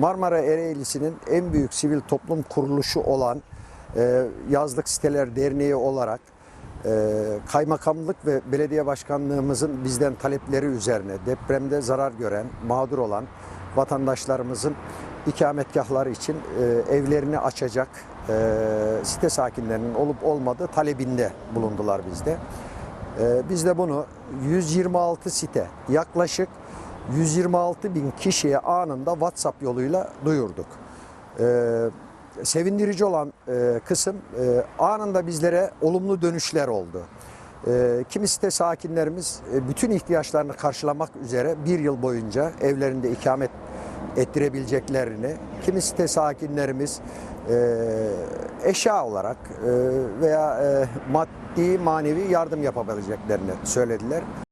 Marmara Ereğlisi'nin en büyük sivil toplum kuruluşu olan e, Yazlık Siteler Derneği olarak e, kaymakamlık ve belediye başkanlığımızın bizden talepleri üzerine depremde zarar gören, mağdur olan vatandaşlarımızın ikametgahları için e, evlerini açacak site sakinlerinin olup olmadığı talebinde bulundular bizde. Ee, Biz de bunu 126 site yaklaşık 126 bin kişiye anında WhatsApp yoluyla duyurduk. Ee, Sevindirici olan e, kısım e, anında bizlere olumlu dönüşler oldu. Ee, Kimi site sakinlerimiz e, bütün ihtiyaçlarını karşılamak üzere bir yıl boyunca evlerinde ikamet ettirebileceklerini, kimi site sakinlerimiz e, eşya olarak e, veya e, maddi manevi yardım yapabileceklerini söylediler.